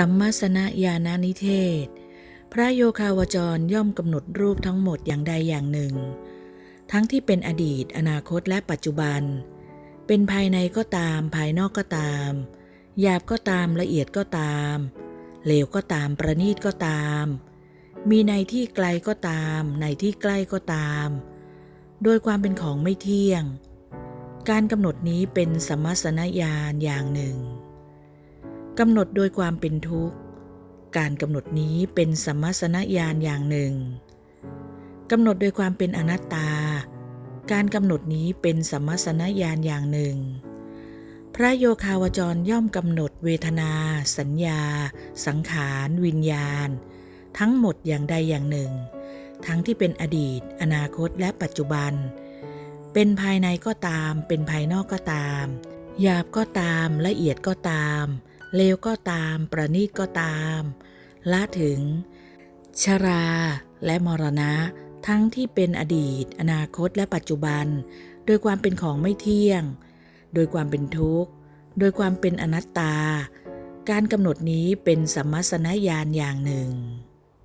สัมมาสนญาณนิเทศ พระโยคาวจรย่อมกำหนดรูปทั้งหมดอย่างใดอย่างหนึ่ง ทั้งที่เป็นอดีต อนาคตและปัจจุบัน เป็นภายในก็ตาม ภายนอกก็ตามหยาบก็ตามละเอียดก็ตามเลวก็ตามประณีตก็ตาม มีในที่ไกลก็ตาม ในที่ใกล้ก็ตาม โดยความเป็นของไม่เที่ยง การกำหนดนี้เป็นสมมัสนญาณอย่างหนึ่ง กำหนดโดยความเป็นทุกข์ การกำหนดนี้เป็นสมมัสนญาณอย่างหนึ่งกำหนดโดยความเป็นอนัตตา การกำหนดนี้เป็นสมมัสนญาณอย่างหนึ่ง พระโยคาวจรย่อมกำหนดเวทนา สัญญา สังขาร วิญญาณ ทั้งหมดอย่างใดอย่างหนึ่ง ทั้งที่เป็นอดีต อนาคตและปัจจุบัน เป็นภายในก็ตาม เป็นภายนอกก็ตาม หยาบก็ตาม ละเอียดก็ตาม เลวก็ตาม ประนีตก็ตามละถึง ชราและมรณะ ทั้งที่เป็นอดีต อนาคตและปัจจุบัน โดยความเป็นของไม่เที่ยง โดยความเป็นทุกข์ โดยความเป็นอนัตตา การกำหนดนี้เป็นสัมมสนญาณอย่างหนึ่ง